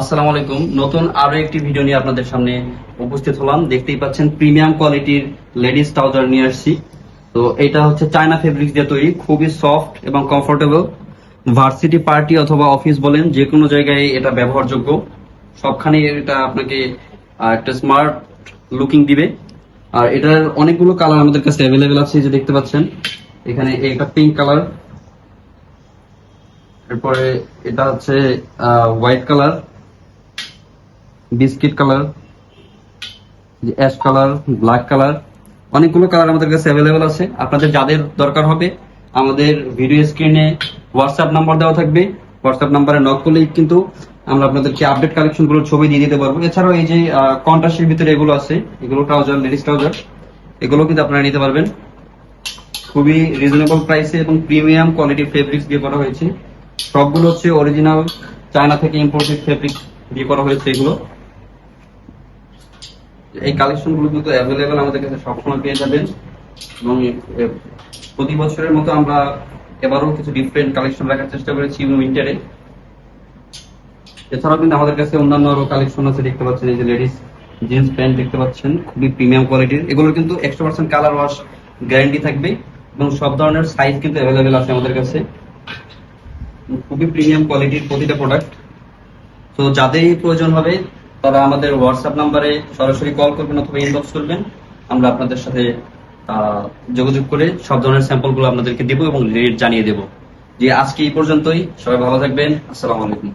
আসসালামু আলাইকুম। নতুন আরও একটি ভিডিও নিয়ে আপনাদের সামনে উপস্থিত হলাম। দেখতেই পাচ্ছেন প্রিমিয়াম কোয়ালিটির লেডিস ট্রাউজার নিয়ে আসছি। তো এটা হচ্ছে চায়না ফেব্রিক্স দিয়ে তৈরি, খুবই সফট এবং কমফোর্টেবল ভার্সিটি পার্টি অথবা অফিস বলেন যে কোনো জায়গায় এটা ব্যবহারযোগ্য। সবখানে এটা আপনাকে একটা স্মার্ট লুকিং দিবে। আর এটার অনেকগুলো কালার আমাদের কাছে অ্যাভেলেবেল আছে যে দেখতে পাচ্ছেন। এখানে এটা পিঙ্ক কালার এরপরে এটা হচ্ছে white colour biscuit colour ash colour, black colour, অনেকগুলো কালার আমাদের কাছে অ্যাভেলেবেল আছে। আপনাদের যাদের দরকার হবে, আমাদের ভিডিও স্ক্রিনে হোয়াটসঅ্যাপ নাম্বার দেওয়া থাকবে। হোয়াটসঅ্যাপ নাম্বারে নক করলেই কিন্তু আমরা আপনাদেরকে আপডেট কালেকশনগুলোর ছবি দিয়ে দিতে পারব। এছাড়াও এই যে কন্ট্রাস্টের ভিতরে এগুলো আছে, এগুলো ট্রাউজার লেডিস ট্রাউজার এগুলো কিন্তু আপনারা নিতে পারবেন। খুবই রিজনেবল প্রাইসে এবং প্রিমিয়াম কোয়ালিটির ফেব্রিক্স দিয়ে করা হয়েছে। সবগুলো হচ্ছে অরিজিনাল চায়না থেকে ইম্পোর্টেড ফেব্রিক্স দিয়ে করা হয়েছে এগুলো। এই কালেকশনগুলো কিন্তু অ্যাভেলেবেল আমাদের কাছে সবসময় পেয়ে যাবেন। এবং প্রতি বছরের মতো আমরা এবারও কিছু ডিফারেন্ট কালেকশন রাখার চেষ্টা করেছি উইন্টারে এছাড়াও কিন্তু আমাদের কাছে অন্যান্য আরও কালেকশন আছে, দেখতে পাচ্ছেন এই যে লেডিস জিন্স প্যান্ট দেখতে পাচ্ছেন, খুবই প্রিমিয়াম কোয়ালিটির এগুলো কিন্তু একশো পার্সেন্ট কালার ওয়াশ গ্যারান্টি থাকবে এবং সব ধরনের সাইজ কিন্তু অ্যাভেলেবেল আছে আমাদের কাছে। খুবই প্রিমিয়াম কোয়ালিটির প্রতিটা প্রোডাক্ট তো যাদেরই প্রয়োজন হবে তারা আমাদের হোয়াটসঅ্যাপ নাম্বারে সরাসরি কল করবেন অথবা ইনবক্স করবেন। আমরা আপনাদের সাথে যোগাযোগ করে সব ধরনের স্যাম্পলগুলো আপনাদেরকে দেবো এবং রেট জানিয়ে দেবো। যে আজকে এই পর্যন্তই। সবাই ভালো থাকবেন। আসসালাম আলাইকুম।